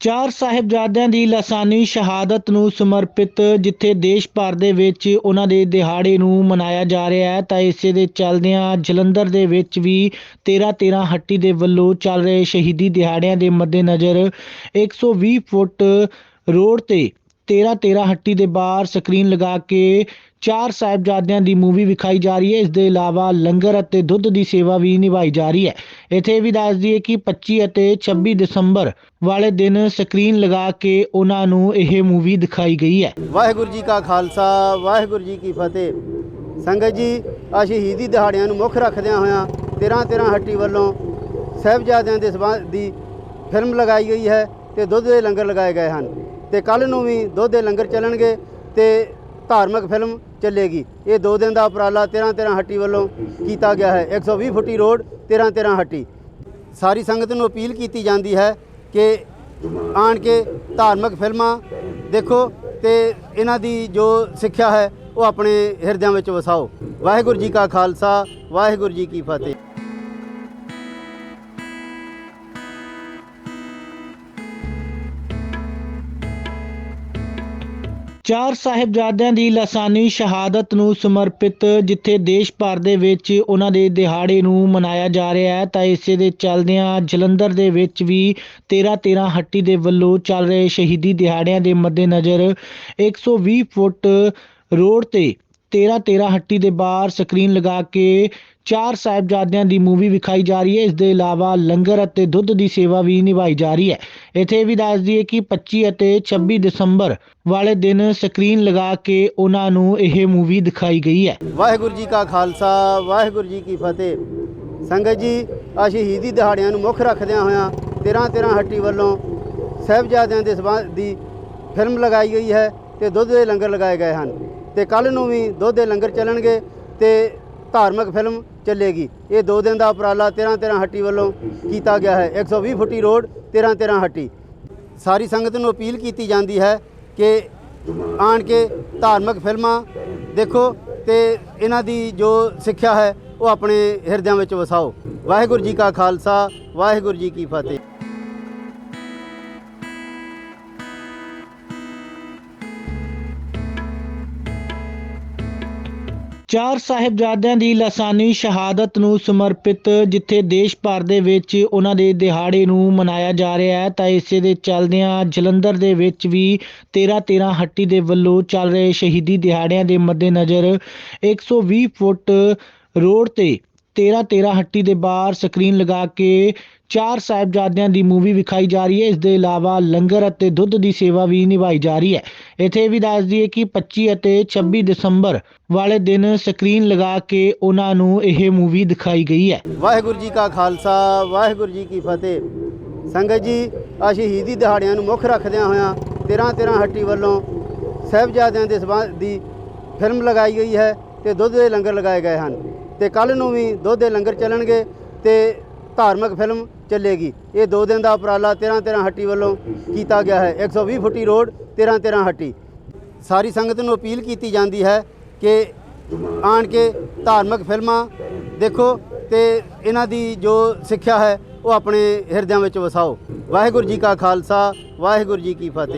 ਚਾਰ ਸਾਹਿਬਜ਼ਾਦਿਆਂ ਦੀ ਲਾਸਾਨੀ ਸ਼ਹਾਦਤ ਨੂੰ ਸਮਰਪਿਤ ਜਿੱਥੇ ਦੇਸ਼ ਭਰ ਦੇ ਵਿੱਚ ਉਹਨਾਂ ਦੇ ਦਿਹਾੜੇ ਨੂੰ ਮਨਾਇਆ ਜਾ ਰਿਹਾ ਹੈ, ਤਾਂ ਇਸੇ ਦੇ ਚੱਲਦਿਆਂ ਜਲੰਧਰ ਦੇ ਵਿੱਚ ਵੀ 13 13 ਹੱਟੀ ਦੇ ਵੱਲੋਂ ਚੱਲ ਰਹੇ ਸ਼ਹੀਦੀ ਦਿਹਾੜਿਆਂ ਦੇ ਮੱਦੇਨਜ਼ਰ 120 ਫੁੱਟ ਰੋਡ ਤੇ 13 13 ਹੱਟੀ ਦੇ ਬਾਹਰ ਸਕਰੀਨ ਲਗਾ ਕੇ ਚਾਰ ਸਾਹਿਬਜ਼ਾਦਿਆਂ ਦੀ ਮੂਵੀ ਵਿਖਾਈ ਜਾ ਰਹੀ ਹੈ। ਇਸ ਦੇ ਇਲਾਵਾ ਲੰਗਰ ਅਤੇ ਦੁੱਧ ਦੀ ਸੇਵਾ ਵੀ ਨਿਭਾਈ ਜਾ ਰਹੀ ਹੈ। ਇੱਥੇ ਇਹ ਵੀ ਦੱਸ ਦਈਏ ਕਿ 25 ਅਤੇ 26 ਦਸੰਬਰ ਵਾਲੇ ਦਿਨ ਸਕਰੀਨ ਲਗਾ ਕੇ ਉਹਨਾਂ ਨੂੰ ਇਹ ਮੂਵੀ ਦਿਖਾਈ ਗਈ ਹੈ। ਵਾਹਿਗੁਰੂ ਜੀ ਕਾ ਖਾਲਸਾ, ਵਾਹਿਗੁਰੂ ਜੀ ਕੀ ਫਤਿਹ। ਸੰਗਤ ਜੀ ਆ ਸ਼ਹੀਦੀ ਦਿਹਾੜਿਆਂ ਨੂੰ ਮੁੱਖ ਰੱਖਦਿਆਂ ਹੋਇਆਂ 13 13 ਹੱਟੀ ਵੱਲੋਂ ਸਾਹਿਬਜ਼ਾਦਿਆਂ ਦੇ ਸਬੰਧ ਦੀ ਫਿਲਮ ਲਗਾਈ ਗਈ ਹੈ ਤੇ ਦੁੱਧ ਦੇ ਲੰਗਰ ਲਗਾਏ ਗਏ ਹਨ। ਤੇ ਕੱਲ ਨੂੰ ਵੀ ਦੁੱਧ ਦੇ ਲੰਗਰ ਚੱਲਣਗੇ ਤੇ ਧਾਰਮਿਕ ਫਿਲਮ ਚੱਲੇਗੀ। ਇਹ ਦੋ ਦਿਨ ਦਾ ਉਪਰਾਲਾ 13 13 ਹੱਟੀ ਵੱਲੋਂ ਕੀਤਾ ਗਿਆ ਹੈ। 120 ਫੁੱਟੀ ਰੋਡ 13 13 ਹੱਟੀ। ਸਾਰੀ ਸੰਗਤ ਨੂੰ ਅਪੀਲ ਕੀਤੀ ਜਾਂਦੀ ਹੈ ਕਿ ਆਣ ਕੇ ਧਾਰਮਿਕ ਫਿਲਮਾਂ ਦੇਖੋ ਤੇ ਇਹਨਾਂ ਦੀ ਜੋ ਸਿੱਖਿਆ ਹੈ ਉਹ ਆਪਣੇ ਹਿਰਦਿਆਂ ਵਿੱਚ ਵਸਾਓ। ਵਾਹਿਗੁਰੂ ਜੀ ਕਾ ਖਾਲਸਾ, ਵਾਹਿਗੁਰੂ ਜੀ ਕੀ ਫਤਿਹ। ਚਾਰ ਸਾਹਿਬਜ਼ਾਦਿਆਂ ਦੀ ਲਾਸਾਨੀ ਸ਼ਹਾਦਤ ਨੂੰ ਸਮਰਪਿਤ ਜਿੱਥੇ ਦੇਸ਼ ਭਰ ਦੇ ਵਿੱਚ ਉਹਨਾਂ ਦੇ ਦਿਹਾੜੇ ਨੂੰ ਮਨਾਇਆ ਜਾ ਰਿਹਾ ਹੈ, ਤਾਂ ਇਸੇ ਦੇ ਚੱਲਦਿਆਂ ਜਲੰਧਰ ਦੇ ਵਿੱਚ ਵੀ 13 13 ਹੱਟੀ ਦੇ ਵੱਲੋਂ ਚੱਲ ਰਹੇ ਸ਼ਹੀਦੀ ਦਿਹਾੜਿਆਂ ਦੇ ਮੱਦੇਨਜ਼ਰ 120 ਫੁੱਟ ਰੋਡ ਤੇ 13 13 ਹੱਟੀ ਦੇ ਬਾਹਰ ਸਕਰੀਨ ਲਗਾ ਕੇ ਚਾਰ ਸਾਹਿਬਜ਼ਾਦਿਆਂ ਦੀ ਮੂਵੀ ਵਿਖਾਈ ਜਾ ਰਹੀ ਹੈ। ਇਸ ਦੇ ਇਲਾਵਾ ਲੰਗਰ ਅਤੇ ਦੁੱਧ ਦੀ ਸੇਵਾ ਵੀ ਨਿਭਾਈ ਜਾ ਰਹੀ ਹੈ। ਇੱਥੇ ਇਹ ਵੀ ਦੱਸ ਦਈਏ ਕਿ 25 ਅਤੇ 26 ਦਸੰਬਰ ਵਾਲੇ ਦਿਨ ਸਕਰੀਨ ਲਗਾ ਕੇ ਉਹਨਾਂ ਨੂੰ ਇਹ ਮੂਵੀ ਦਿਖਾਈ ਗਈ ਹੈ। ਵਾਹਿਗੁਰੂ ਜੀ ਕਾ ਖਾਲਸਾ, ਵਾਹਿਗੁਰੂ ਜੀ ਕੀ ਫਤਿਹ। ਸੰਗਤ ਜੀ ਆ ਸ਼ਹੀਦੀ ਦਿਹਾੜਿਆਂ ਨੂੰ ਮੁੱਖ ਰੱਖਦਿਆਂ ਹੋਇਆਂ 13 13 ਹੱਟੀ ਵੱਲੋਂ ਸਾਹਿਬਜ਼ਾਦਿਆਂ ਦੇ ਸਬੰਧ ਦੀ ਫਿਲਮ ਲਗਾਈ ਗਈ ਹੈ ਤੇ ਦੁੱਧ ਦੇ ਲੰਗਰ ਲਗਾਏ ਗਏ ਹਨ। ਤੇ ਕੱਲ ਨੂੰ ਵੀ ਦੁੱਧ ਦੇ ਲੰਗਰ ਚੱਲਣਗੇ ਤੇ ਧਾਰਮਿਕ ਫਿਲਮ ਚੱਲੇਗੀ। ਇਹ ਦੋ ਦਿਨ ਦਾ ਉਪਰਾਲਾ 13 13 ਹੱਟੀ ਵੱਲੋਂ ਕੀਤਾ ਗਿਆ ਹੈ। 120 ਫੁੱਟੀ ਰੋਡ 13 13 ਹੱਟੀ। ਸਾਰੀ ਸੰਗਤ ਨੂੰ ਅਪੀਲ ਕੀਤੀ ਜਾਂਦੀ ਹੈ ਕਿ ਆਣ ਕੇ ਧਾਰਮਿਕ ਫਿਲਮਾਂ ਦੇਖੋ ਤੇ ਇਹਨਾਂ ਦੀ ਜੋ ਸਿੱਖਿਆ ਹੈ ਉਹ ਆਪਣੇ ਹਿਰਦਿਆਂ ਵਿੱਚ ਵਸਾਓ। ਵਾਹਿਗੁਰੂ ਜੀ ਕਾ ਖਾਲਸਾ, ਵਾਹਿਗੁਰੂ ਜੀ ਕੀ ਫਤਿਹ। ਚਾਰ ਸਾਹਿਬਜ਼ਾਦਿਆਂ ਦੀ ਲਾਸਾਨੀ ਸ਼ਹਾਦਤ ਨੂੰ ਸਮਰਪਿਤ ਜਿੱਥੇ ਦੇਸ਼ ਭਰ ਦੇ ਵਿੱਚ ਉਹਨਾਂ ਦੇ ਦਿਹਾੜੇ ਨੂੰ ਮਨਾਇਆ ਜਾ ਰਿਹਾ ਹੈ, ਤਾਂ ਇਸੇ ਦੇ ਚੱਲਦਿਆਂ ਜਲੰਧਰ ਦੇ ਵਿੱਚ ਵੀ 13 13 ਹੱਟੀ ਦੇ ਵੱਲੋਂ ਚੱਲ ਰਹੇ ਸ਼ਹੀਦੀ ਦਿਹਾੜਿਆਂ ਦੇ ਮੱਦੇਨਜ਼ਰ 120 ਫੁੱਟ ਰੋਡ ਤੇ 13 13 ਹੱਟੀ ਦੇ ਬਾਹਰ ਸਕਰੀਨ ਲਗਾ ਕੇ ਚਾਰ ਸਾਹਿਬਜ਼ਾਦਿਆਂ ਦੀ ਮੂਵੀ ਵਿਖਾਈ ਜਾ ਰਹੀ ਹੈ। ਇਸ ਦੇ ਇਲਾਵਾ ਲੰਗਰ ਅਤੇ ਦੁੱਧ ਦੀ ਸੇਵਾ ਵੀ ਨਿਭਾਈ ਜਾ ਰਹੀ ਹੈ। ਇੱਥੇ ਇਹ ਵੀ ਦੱਸ ਦਈਏ ਕਿ 25 ਅਤੇ 26 ਦਸੰਬਰ ਵਾਲੇ ਦਿਨ ਸਕਰੀਨ ਲਗਾ ਕੇ ਉਹਨਾਂ ਨੂੰ ਇਹ ਮੂਵੀ ਦਿਖਾਈ ਗਈ ਹੈ। ਵਾਹਿਗੁਰੂ ਜੀ ਕਾ ਖਾਲਸਾ, ਵਾਹਿਗੁਰੂ ਜੀ ਕੀ ਫਤਿਹ। ਸੰਗਤ ਜੀ ਆ ਸ਼ਹੀਦੀ ਦਿਹਾੜਿਆਂ ਨੂੰ ਮੁੱਖ ਰੱਖਦਿਆਂ ਹੋਇਆਂ 13 13 ਹੱਟੀ ਵੱਲੋਂ ਸਾਹਿਬਜ਼ਾਦਿਆਂ ਦੇ ਸਬੰਧ ਦੀ ਫਿਲਮ ਲਗਾਈ ਗਈ ਹੈ ਤੇ ਦੁੱਧ ਦੇ ਲੰਗਰ ਲਗਾਏ ਗਏ ਹਨ। ਤੇ ਕੱਲ ਨੂੰ ਵੀ ਦੁੱਧ ਦੇ ਲੰਗਰ ਚੱਲਣਗੇ ਤੇ ਧਾਰਮਿਕ ਫਿਲਮ ਚੱਲੇਗੀ। ਇਹ ਦੋ ਦਿਨ ਦਾ ਉਪਰਾਲਾ 13 13 ਹੱਟੀ ਵੱਲੋਂ ਕੀਤਾ ਗਿਆ ਹੈ। 120 ਫੁੱਟੀ ਰੋਡ 13 13 ਹੱਟੀ। ਸਾਰੀ ਸੰਗਤ ਨੂੰ ਅਪੀਲ ਕੀਤੀ ਜਾਂਦੀ ਹੈ ਕਿ ਆਣ ਕੇ ਧਾਰਮਿਕ ਫਿਲਮਾਂ ਦੇਖੋ ਤੇ ਇਹਨਾਂ ਦੀ ਜੋ ਸਿੱਖਿਆ ਹੈ ਉਹ ਆਪਣੇ ਹਿਰਦਿਆਂ ਵਿੱਚ ਵਸਾਓ। ਵਾਹਿਗੁਰੂ ਜੀ ਕਾ ਖਾਲਸਾ, ਵਾਹਿਗੁਰੂ ਜੀ ਕੀ ਫਤਿਹ।